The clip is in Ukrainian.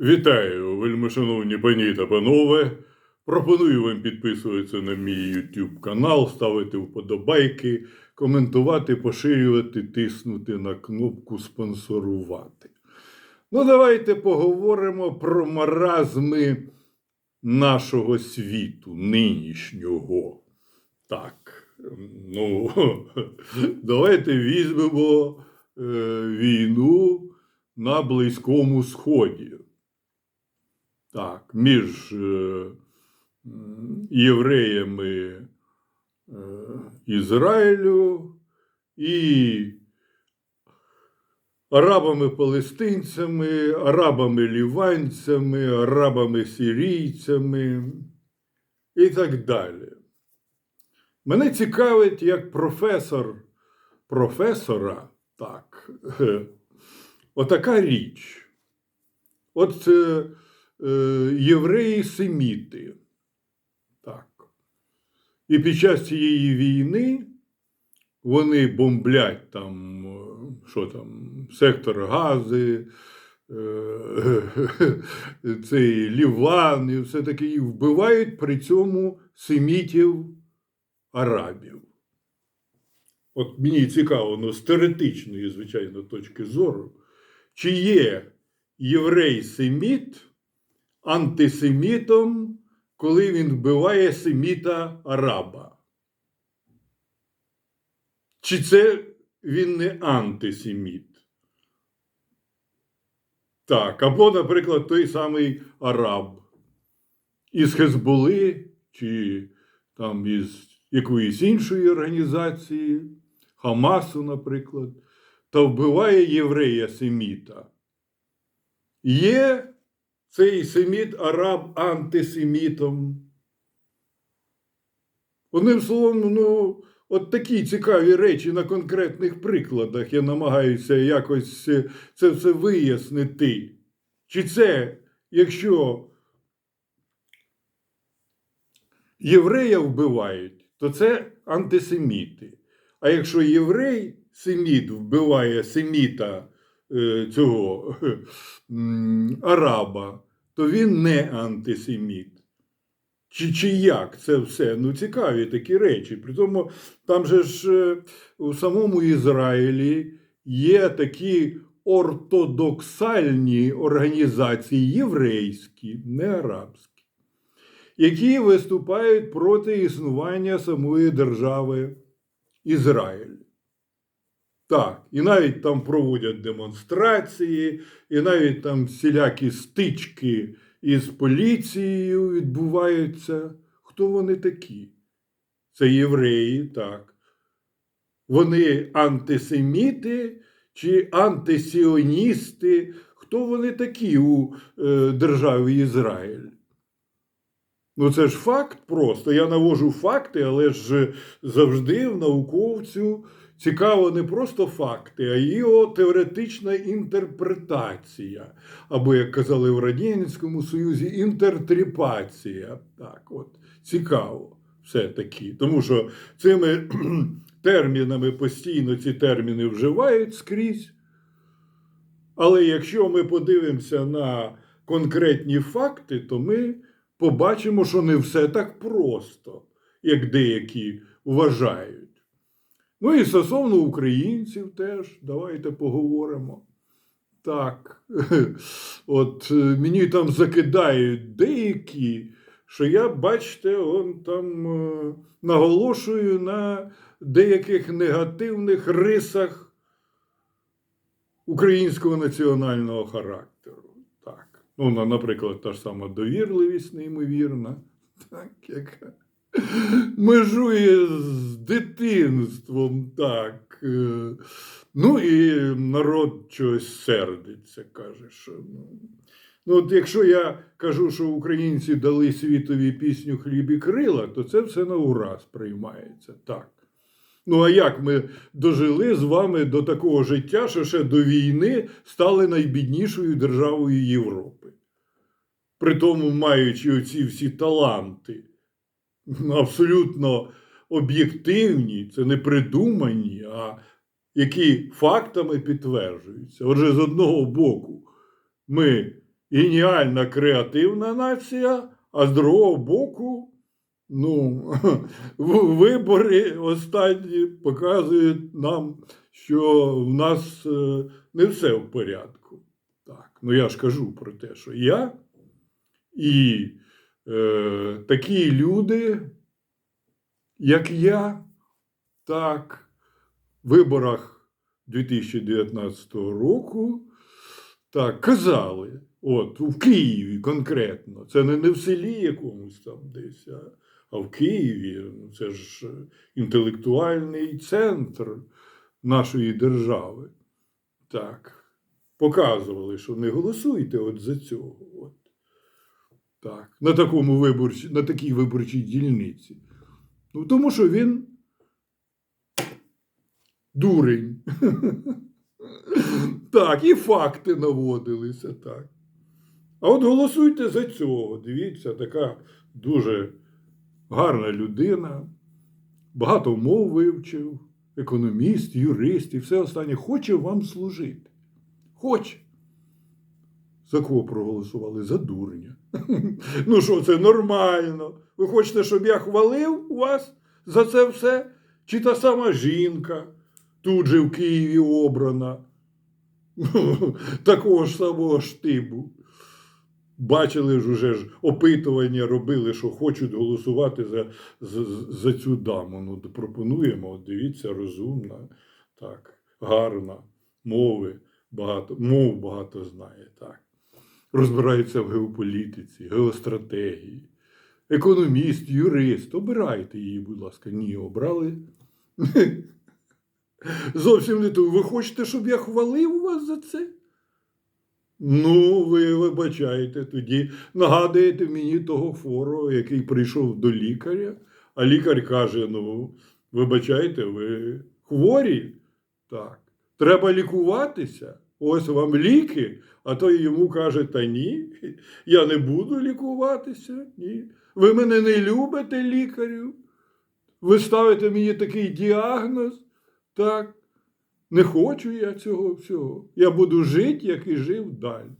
Вітаю, вельмишановні пані та панове. Пропоную вам підписуватися на мій YouTube канал, ставити вподобайки, коментувати, поширювати, тиснути на кнопку спонсорувати. Ну, давайте поговоримо про маразми нашого світу, нинішнього. Так, ну, давайте візьмемо е, війну на Близькому Сході. Так, між е, євреями е, Ізраїлю і арабами-палестинцями, арабами-ліванцями, арабами-сирійцями і так далі. Мене цікавить, як професор професора, так, отака річ. От е, е, євреї-семіти. Так. І під час цієї війни вони бомблять там, е, що там, сектор Гази, е, цей Ліван і все таке, і вбивають при цьому семітів арабів. От мені цікаво, ну, з теоретичної, звичайно, точки зору, чи є єврей-семіт антисемітом, коли він вбиває семіта араба? Чи це він не антисеміт? Так, або, наприклад, той самий араб із Хезболи, чи там із якоїсь іншої організації, Хамасу, наприклад, та вбиває єврея семіта. Є цей семіт араб антисемітом. Одним словом, ну, от такі цікаві речі на конкретних прикладах я намагаюся якось е, це все вияснити. Чи це, якщо єврея вбивають, то це антисеміти. А якщо єврей семіт вбиває семіта цього араба, то він не антисеміт. Чи, чи як це все? Ну, цікаві такі речі. Притому там же ж е, у самому Ізраїлі є такі ортодоксальні організації єврейські, не арабські, які виступають проти існування самої держави Ізраїль. Так, і навіть там проводять демонстрації, і навіть там всілякі стички із поліцією відбуваються. Хто вони такі? Це євреї, так. Вони антисеміти чи антисіоністи? Хто вони такі у е, державі Ізраїль? Ну, це ж факт просто. Я навожу факти, але ж завжди в науковцю цікаво не просто факти, а його теоретична інтерпретація. Або, як казали в Радянському Союзі, інтертріпація. Так, от, цікаво все-таки. Тому що цими термінами постійно ці терміни вживають скрізь. Але якщо ми подивимося на конкретні факти, то ми побачимо, що не все так просто, як деякі вважають. Ну і стосовно українців теж давайте поговоримо. Так, от е, мені там закидають деякі, що я, бачите, он там е, наголошую на деяких негативних рисах українського національного характеру. Так. Ну, наприклад, та ж сама довірливість неймовірна, так, яка межує з дитинством, так. Е, Ну і народ чогось сердиться, каже, що. Ну, ну, от якщо я кажу, що українці дали світові пісню хліб і крила, то це все на ура сприймається. Так. Ну, а як ми дожили з вами до такого життя, що ще до війни стали найбіднішою державою Європи? При тому маючи оці всі таланти, абсолютно об'єктивні, це не придумані, а які фактами підтверджуються. Отже, з одного боку, ми геніальна креативна нація, а з другого боку, ну, вибори останні показують нам, що в нас е, не все в порядку. Так, ну я ж кажу про те, що я і е, такі люди, як я, так, в виборах 2019 року так, казали, от в Києві конкретно, це не, не в селі якомусь там десь, а, а в Києві. Ну, Це ж е, інтелектуальний центр нашої держави. Так, показували, що не голосуйте от за цього. От. Так, на, такому виборчі, на такій виборчій дільниці. Ну, тому що він дурень. Так, і факти наводилися так. А от голосуйте за цього. Дивіться, така дуже гарна людина, багато мов вивчив, економіст, юрист і все останнє хоче вам служити. Хоче. За кого проголосували? За дурня. Ну що, це нормально. Ви хочете, щоб я хвалив вас за це все? Чи та сама жінка тут же в Києві обрана? Такого ж самого штибу. Бачили ж уже ж опитування робили, що хочуть голосувати за, за, за цю даму. Ну, пропонуємо, от дивіться, розумна, так, гарна, мови багато, мов багато знає, так. Розбирається в геополітиці, геостратегії. Економіст, юрист, обирайте її, будь ласка. Ні, обрали. Зовсім не то. Ви хочете, щоб я хвалив вас за це? Ну, ви вибачаєте, тоді нагадуєте мені того фору, який прийшов до лікаря, а лікар каже: ну, вибачайте, ви хворі? Так. Треба лікуватися. Ось вам ліки, а той йому каже: та ні, я не буду лікуватися. Ні. Ви мене не любите, лікарю. Ви ставите мені такий діагноз. Так, не хочу я цього всього. Я буду жити, як і жив далі.